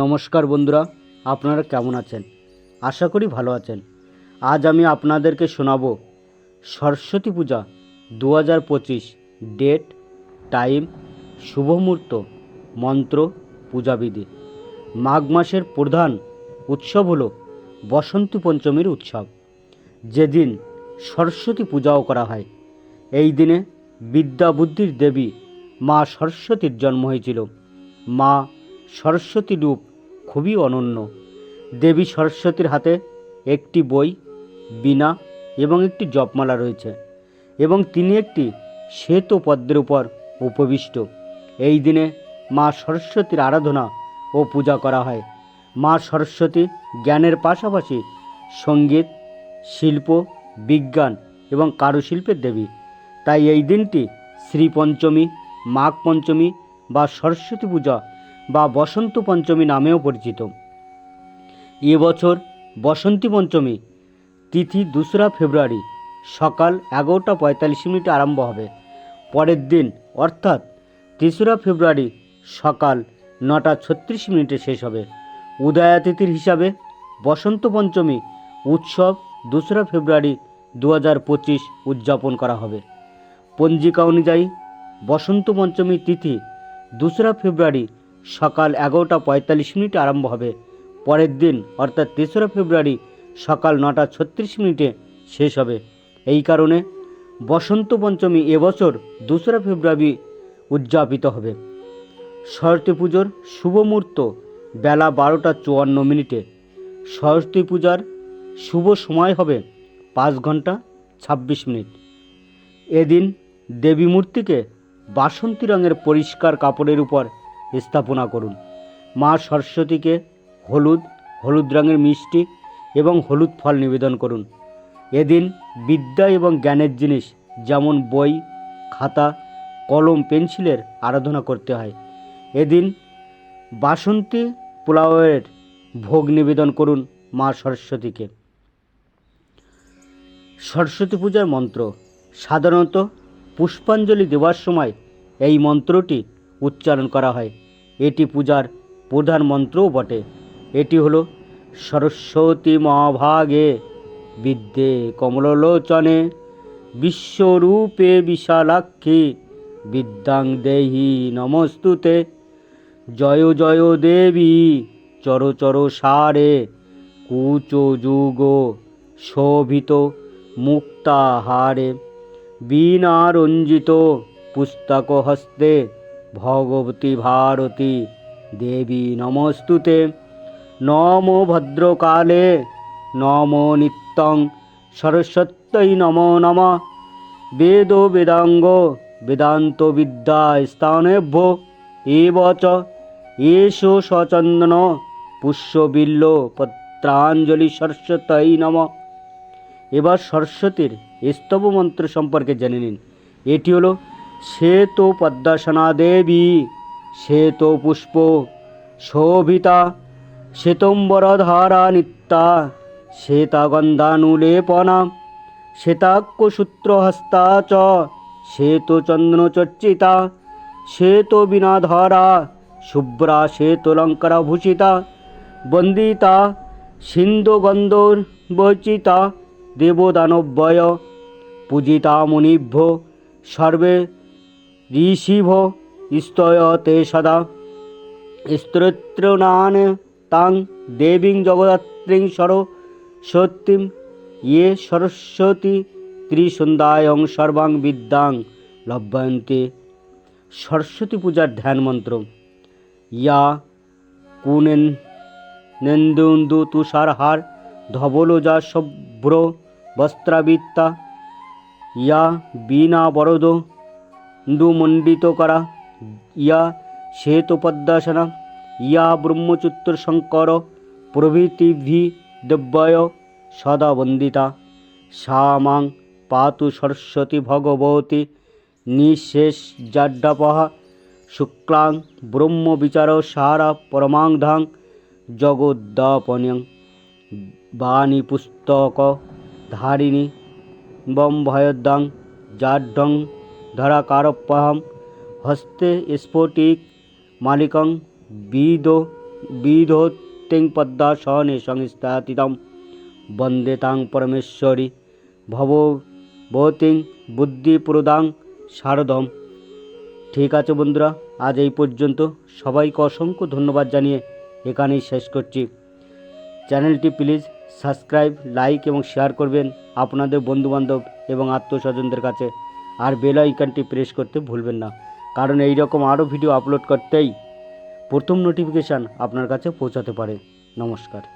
নমস্কার বন্ধুরা, আপনারা কেমন আছেন? আশা করি ভালো আছেন। আজ আমি আপনাদেরকে শোনাব সরস্বতী পূজা দু হাজার পঁচিশ ডেট, টাইম, শুভ মুহূর্ত, মন্ত্র, পূজাবিধি। মাঘ মাসের প্রধান উৎসব হলো বসন্তী পঞ্চমীর উৎসব। যেদিন সরস্বতী পূজাও করা হয়, এই দিনে বিদ্যা বুদ্ধির দেবী মা সরস্বতীর জন্ম হয়েছিল। মা সরস্বতী রূপ খুবই অনন্য। দেবী সরস্বতীর হাতে একটি বই, বীণা এবং একটি জপমালা রয়েছে এবং তিনি একটি শ্বেত পদ্মের উপর উপবিষ্ট। এই দিনে মা সরস্বতীর আরাধনা ও পূজা করা হয়। মা সরস্বতী জ্ঞানের পাশাপাশি সংগীত, শিল্প, বিজ্ঞান এবং কারুশিল্পের দেবী। তাই এই দিনটি শ্রী পঞ্চমী মাঘ পঞ্চমী বা সরস্বতী পূজা বা বসন্ত পঞ্চমী নামেও পরিচিত। এবছর বসন্তী পঞ্চমী, তিথি দোসরা ফেব্রুয়ারি, সকাল এগারোটা পঁয়তাল্লিশ মিনিটে আরম্ভ হবে। পরের দিন, অর্থাৎ তেসরা ফেব্রুয়ারি, সকাল নটা ছত্রিশ মিনিটে শেষ হবে। উদয়াতিথির হিসাবে বসন্ত পঞ্চমী উৎসব দোসরা ফেব্রুয়ারি দু হাজার পঁচিশ উদযাপন করা হবে। পঞ্জিকা অনুযায়ী বসন্ত পঞ্চমী তিথি দোসরা ফেব্রুয়ারি সকাল এগারোটা পঁয়তাল্লিশ মিনিটে আরম্ভ হবে। পরের দিন, অর্থাৎ তেসরা ফেব্রুয়ারি, সকাল নটা ছত্রিশ মিনিটে শেষ হবে। এই কারণে বসন্ত পঞ্চমী এবছর দোসরা ফেব্রুয়ারি উদযাপিত হবে। সরস্বতী পুজোর শুভ মুহূর্ত বেলা বারোটা চুয়ান্ন মিনিটে। সরস্বতী পূজার শুভ সময় হবে পাঁচ ঘণ্টা ছাব্বিশ মিনিট। এদিন দেবী মূর্তিকে বাসন্তী রঙের পরিষ্কার কাপড়ের উপর স্থাপনা করুন। মা সরস্বতীকে হলুদ হলুদ রঙের মিষ্টি এবং হলুদ ফল নিবেদন করুন। এদিন বিদ্যা এবং জ্ঞানের জিনিস যেমন বই, খাতা, কলম, পেন্সিলের আরাধনা করতে হয়। এদিন বাসন্তী পোলাওয়ের ভোগ নিবেদন করুন মা সরস্বতীকে। সরস্বতী পূজার মন্ত্র। সাধারণত পুষ্পাঞ্জলি দেওয়ার সময় এই মন্ত্রটি উচ্চারণ করা হয়। এটি পূজার প্রধান মন্ত্রও বটে। এটি হলো সরস্বতী মহাভাগে বিদ্যে কমলোচনে বিশ্বরূপে বিশালাক্ষী বিদ্যাং দেহি নমস্তুতে। জয় জয় দেবী চর চর সারে কুচ যুগ শোভিত মুক্তাহারে। বীণা রঞ্জিত পুস্তক হস্তে ভগবতী ভারতী, দেবী নমস্তুতে। নম ভদ্রকালে, নম নিত্যং সরস্বত্যই নম নম। বেদ বেদাঙ্গ, বেদান্ত বিদ্যা স্থানেভ্য এব চ এষ সচন্দন পুষ্যবিল্ল পত্রাঞ্জলি সরস্বতই নম। এবার সরস্বতীর স্তব মন্ত্র সম্পর্কে জেনে নিন। এটি হলো শ্বেত পদ্মাসনা দেবী শ্বেত পুষ্প শোভিতা শ্বেতম্বরধারা নিত্যা শ্বেতাগন্ধানুলেপনা, শ্বেতাক্ষসূত্রহস্তা চ, শ্বেতচন্দ্রচর্চিতা, শ্বেতবিনাধরা শুভ্রা শ্বেতলঙ্করভূষিতা বন্দিতা, সিন্ধুগন্ধর্বচিতা দেবদানব্যয় পূজিতা মুনিভ্য সর্বে ঋষিভ স্তয়তে সদা। স্তোত্রনান তাং দেবীং জগদাত্রীং সরস্বতীম ইয়ে সরস্বতী ত্রিসন্ধ্যায়ং সর্বাং বিদ্যাং লভ্যন্তে। সরস্বতী পূজার ধ্যান মন্ত্র। ইয়া কুনেন নেন্দুন্দু তুষারহার ধবলজা শুভ্র বস্ত্রাবৃত্তা ইয়া বীণা বরদ মণ্ডিত করা ইয়া শ্বেতপদ্মাসনা ইয়া ব্রহ্মচুত্র শঙ্কর প্রভৃতিভি দিব্যয় সদা বন্দিতা সা মাং পাতু সরস্বতী ভগবতী নিঃশেষ জাড্ডাপহা শুক্লাং ব্রহ্মবিচার সারা পরমাংধাং জগদ্দাপন্যং বাণী পুস্তক ধারিণী বম ভয়দাং জাড্ডং ধরাকারপহম হস্তে স্ফটিক মালিকং বিদ বিধোত্তিং পদ্মা সহনে সংস্থাতিতম বন্দে তাং পরমেশ্বরী ভব ভৌতিং বুদ্ধিপ্রদাং শারদম ঠিক আছে বন্ধুরা আজ এই পর্যন্ত সবাইকে অসংখ্য ধন্যবাদ জানিয়ে এখানেই শেষ করছি। চ্যানেলটি প্লিজ সাবস্ক্রাইব, লাইক এবং শেয়ার করবেন আপনাদের বন্ধুবান্ধব এবং আত্মস্বজনদের কাছে। আর বেল আইকনটি প্রেস করতে ভুলবেন না। কারণ এই রকম আরও ভিডিও আপলোড করতেই প্রথম নোটিফিকেশান আপনার কাছে পৌঁছাতে পারে। নমস্কার।